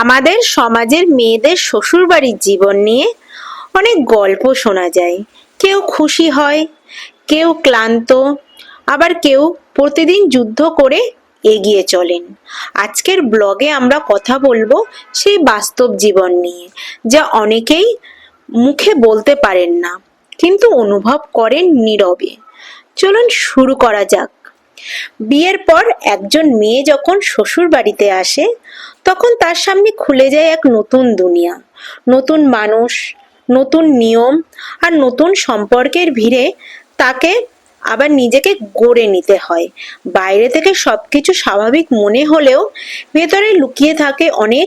আমাদের সমাজের মেয়েদের শ্বশুরবাড়ির জীবন নিয়ে অনেক গল্প শোনা যায়। কেউ খুশি হয়, কেউ ক্লান্ত, আবার কেউ প্রতিদিন যুদ্ধ করে এগিয়ে চলেন। আজকের ব্লগে আমরা কথা বলব সেই বাস্তব জীবন নিয়ে, যা অনেকেই মুখে বলতে পারেন না, কিন্তু অনুভব করেন নীরবে। চলুন শুরু করা যাক। বিয়ের পর একজন মেয়ে যখন শ্বশুর বাড়িতে আসে, তখন তার সামনে খুলে যায় এক নতুন দুনিয়া, নতুন মানুষ, নতুন নিয়ম আর নতুন সম্পর্কের ভিড়ে তাকে আবার নিজেকে গড়ে নিতে হয়। বাইরে থেকে সবকিছু স্বাভাবিক মনে হলেও ভেতরে লুকিয়ে থাকে অনেক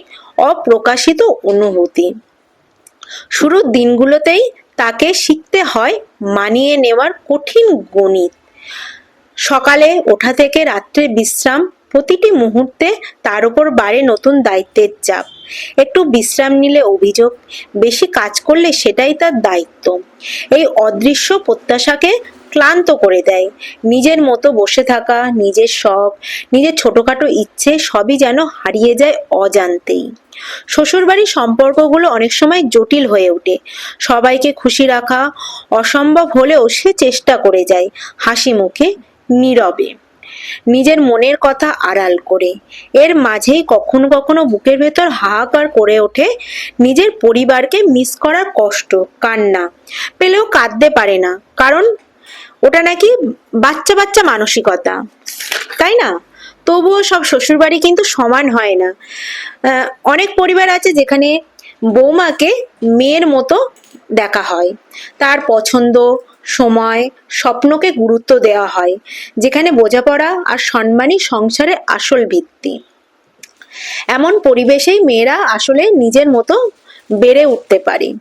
অপ্রকাশিত অনুভূতি। শুরুর দিনগুলোতেই তাকে শিখতে হয় মানিয়ে নেওয়ার কঠিন গণিত। সকালে ওঠা থেকে রাত্রে বিশ্রাম প্রতিটি মুহূর্তে তার উপর বাড়ে নতুন দায়িত্বের চাপ। একটু বিশ্রাম নিলে অভিযোগ, বেশি কাজ করলে সেটাই তার দায়িত্ব। এই অদৃশ্য প্রত্যাশাকে ক্লান্ত করে দেয়। নিজের মতো বসে থাকা, নিজের শখ, নিজের ছোটখাটো ইচ্ছে সবই যেন হারিয়ে যায় অজান্তেই। শ্বশুরবাড়ির সম্পর্কগুলো অনেক সময় জটিল হয়ে ওঠে। সবাইকে খুশি রাখা অসম্ভব হলেও সে চেষ্টা করে যায়। হাসি মুখে নীরবে। নিজের মনের কথা আড়াল করে। এর মাঝেই কখনো কখনো বুকের ভেতর হাহাকার করে ওঠে নিজের পরিবারকে মিস করার কষ্ট, কান্না। পেলেও কাঁদতে পারে না, কারণ ওটা নাকি বাচ্চা বাচ্চা মানসিকতা। তাই না? তবুও সব শ্বশুরবাড়ি কিন্তু সমান হয় না। অনেক পরিবার আছে যেখানে বৌমাকে মেয়ের মতো দেখা হয়। তার পছন্দ সময়, স্বপ্নকে গুরুত্ব দেওয়া হয়, যেখানে বোঝাপড়া আর সম্মানই সংসারের আসল ভিত্তি। এমন পরিবেশেই মেয়েরা আসলে নিজের মতো বেড়ে উঠতে পারে।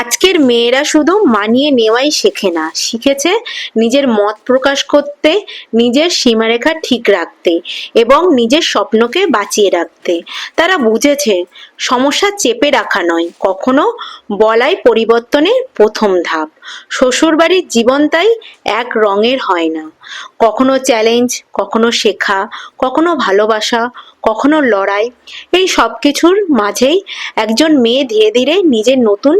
আজকের মেয়েরা শুধু মানিয়ে নেওয়াই শেখে না, শিখেছে নিজের মত প্রকাশ করতে, নিজের সীমারেখা ঠিক রাখতে এবং নিজের স্বপ্নকে বাঁচিয়ে রাখতে। তারা বুঝেছে, সমস্যা চেপে রাখা নয়, কখনো বলাই পরিবর্তনের প্রথম ধাপ। শ্বশুরবাড়ির জীবন তাই এক রঙের হয় না। কখনো চ্যালেঞ্জ কখনো শেখা, কখনো ভালোবাসা, কখনো লড়াই, এই সব কিছুর মাঝেই একজন মেয়ে ধীরে ধীরে নিজের নতুন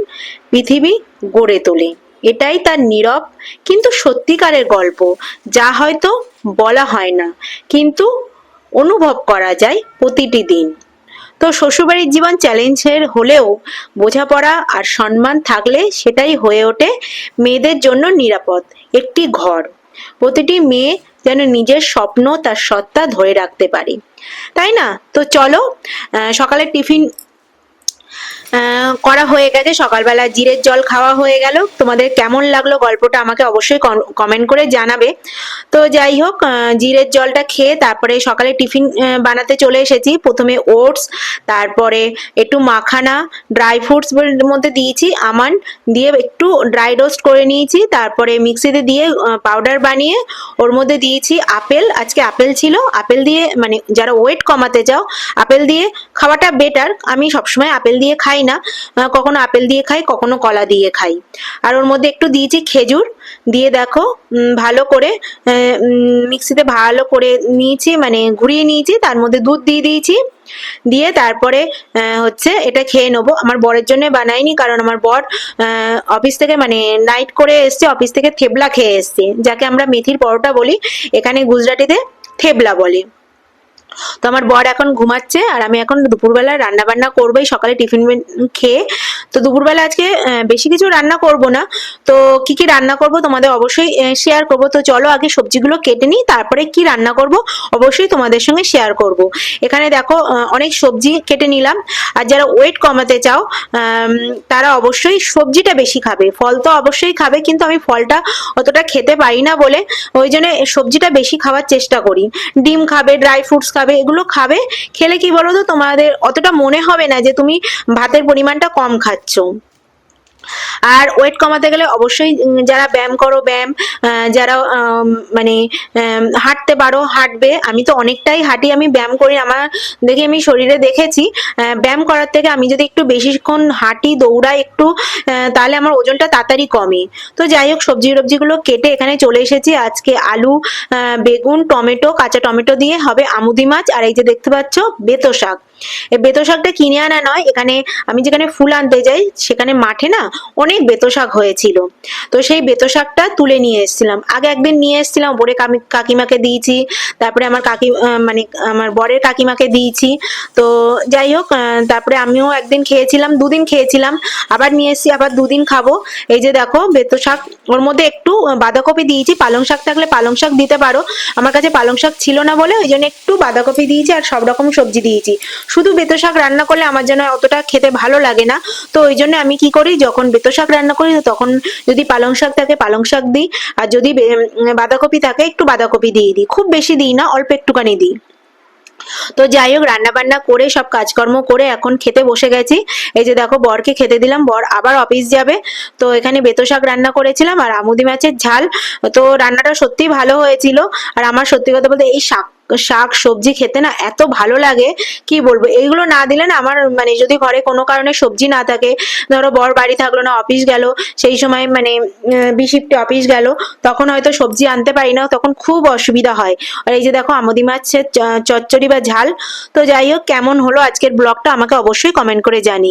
পৃথিবী গড়ে তোলে। এটাই তার নীরব কিন্তু সত্যিকারের গল্প। যা হয়তো বলা হয় না, কিন্তু অনুভব করা যায় প্রতিটি দিন। তো শ্বশুরবাড়ির জীবন চ্যালেঞ্জের হলেও বোঝাপড়া আর সম্মান থাকলে সেটাই হয়ে ওঠে মেয়েদের জন্য নিরাপদ, একটি ঘর। প্রতিটি মেয়ে যেন নিজের স্বপ্ন তার সত্তা ধরে রাখতে পারে। তাই না? তো চলো সকালে টিফিন করা হয়ে গেছে। সকালবেলা জিরের জল খাওয়া হয়ে গেল। তোমাদের কেমন লাগল গল্পটা আমাকে অবশ্যই কমেন্ট করে জানাবে। তো যাই হোক জিরের জলটা খেয়ে তারপরে সকালে টিফিন বানাতে চলে এসেছি। প্রথমে ওটস, তারপরে একটু মাখানা ড্রাই ফ্রুটস মধ্যে দিয়েছি, আমান দিয়ে একটু ড্রাই রোস্ট করে নিয়েছি। তারপরে মিক্সিতে দিয়ে পাউডার বানিয়ে ওর মধ্যে দিয়েছি আপেল। আজকে আপেল ছিল। আপেল দিয়ে মানে যারা ওয়েট কমাতে চাও, আপেল দিয়ে খাওয়াটা বেটার আমি সবসময় আপেল দিয়ে খাই না কখনো আপেল দিয়ে খাই, কখনো কলা দিয়ে খাই। আর ওর মধ্যে একটু দিয়েছি খেজুর, দিয়ে দেখো ভালো করে মিক্সিতে ভালো করে নিয়েছি মানে ঘুরিয়ে নিয়েছি, তার মধ্যে দুধ দিয়ে দিয়েছি। দিয়ে তারপরে হচ্ছে এটা খেয়ে নেব। আমার বরের জন্য বানাইনি, কারণ আমার বর অফিস থেকে মানে নাইট করে এসছে, অফিস থেকে থেবলা খেয়ে এসছে। যাকে আমরা মেথির পরোটা বলি, এখানে গুজরাটিতে থেবলা বলে। তো আমার বর এখন ঘুমাচ্ছে আর আমি এখন দুপুরবেলা রান্না বান্না করবোই, সকালে টিফিন খেয়ে। তো দুপুরবেলা আজকে বেশি কিছু রান্না করব না। তো কি কি রান্না করব তোমাদের অবশ্যই শেয়ার করব। তো চলো আগে সবজিগুলো কেটে নিই, তারপরে কি রান্না করব অবশ্যই তোমাদের সঙ্গে শেয়ার করব। এখানে দেখো অনেক সবজি কেটে নিলাম। আর যারা ওয়েট কমাতে চাও তারা অবশ্যই সবজিটা বেশি খাবে। ফল তো অবশ্যই খাবে, কিন্তু আমি ফলটা অতটা খেতে পারি না বলে। ওই জন্য সবজিটা বেশি খাওয়ার চেষ্টা করি। ডিম খাবে ড্রাই ফ্রুটস খাবে এগুলো খাবে। খেলে কি বলো তো তোমাদের অতটা মনে হবে না যে তুমি ভাতের পরিমাণটা কম খাচ্ছ। আর ওয়েট কমাতে গেলে অবশ্যই যারা ব্যায়াম করো, ব্যায়াম যারা মানে হাঁটতে পারো, হাঁটবে। আমি তো অনেকটাই হাঁটি, আমি ব্যায়াম করি। আমার দেখে আমি শরীরে দেখেছি ব্যায়াম করার থেকে আমি যদি একটু বেশিক্ষণ হাঁটি, দৌড়াই একটু তাহলে আমার ওজনটা তাড়াতাড়ি কমে। তো যাই হোক, সবজি টবজিগুলো কেটে এখানে চলে এসেছি। আজকে আলু বেগুন, টমেটো, কাঁচা টমেটো দিয়ে হবে আমুদি মাছ। আর এই যে দেখতে পাচ্ছ, বেতো শাক। বেতো শাকটা কিনে আনা নয়, এখানে আমি যেখানে ফুল আনতে যাই, সেখানে মাঠে না অনেক বেতো শাক হয়েছিল। তো সেই বেতো শাকটা তুলে নিয়ে এসেছিলাম। আগে একদিন নিয়ে এসেছিলাম, ওপরে কামি- কাকিমাকে দিয়েছি, তারপরে আমার কাকি মানে আমার বরের কাকিমাকে দিয়েছি। তো যাই হোক তারপরে আমিও একদিন খেয়েছিলাম, দুদিন খেয়েছিলাম, আবার নিয়ে এসেছি, আবার দুদিন খাব। এই যে দেখো, বেতো শাক, ওর মধ্যে একটু বাঁধাকপি দিয়েছি, পালং শাক থাকলে পালং শাক দিতে পারো। আমার কাছে পালং শাক ছিল না বলে ওই জন্য একটু বাঁধাকপি দিয়েছি আর সব রকম সবজি দিয়েছি। শুধু বেতো শাক রান্না করলে আমার জন্য অতটা খেতে ভালো লাগে না। তো ওই জন্য আমি কি করি, যখন বেতো শাক রান্না করি, তখন যদি পালং শাক থাকে, পালং শাক দিই। আর যদি বাঁধাকপি থাকে, একটু বাঁধাকপি দিয়ে দিই। খুব বেশি দিই না, অল্প একটুখানি দিই। তো যাই হোক রান্না বান্না করে, সব কাজকর্ম করে এখন খেতে বসে গেছি। এই যে দেখো, বরকে খেতে দিলাম, বর আবার অফিস যাবে। তো এখানে বেতো শাক রান্না করেছিলাম, আর আমুদি মাছের ঝাল। তো রান্নাটা সত্যি ভালো হয়েছিল। আর আমার সত্যি কথা বলতে, এই শাক শাক, সবজি খেতে না এত ভালো লাগে, কি বলব? এইগুলো না দিলে না আমার মানে যদি ঘরে কোনো কারণে সবজি না থাকে, ধরো বর বাড়ি থাকল না, অফিস গেল, সেই সময় মানে বিশিফটে অফিস গেল, তখন হয়তো সবজি আনতে পারি না, তখন খুব অসুবিধা হয়। আর এই যে দেখো আমদি মাছের চচ্চড়ি বা ঝাল, তো যাই হোক কেমন হলো আজকের ব্লগটা আমাকে অবশ্যই কমেন্ট করে জানি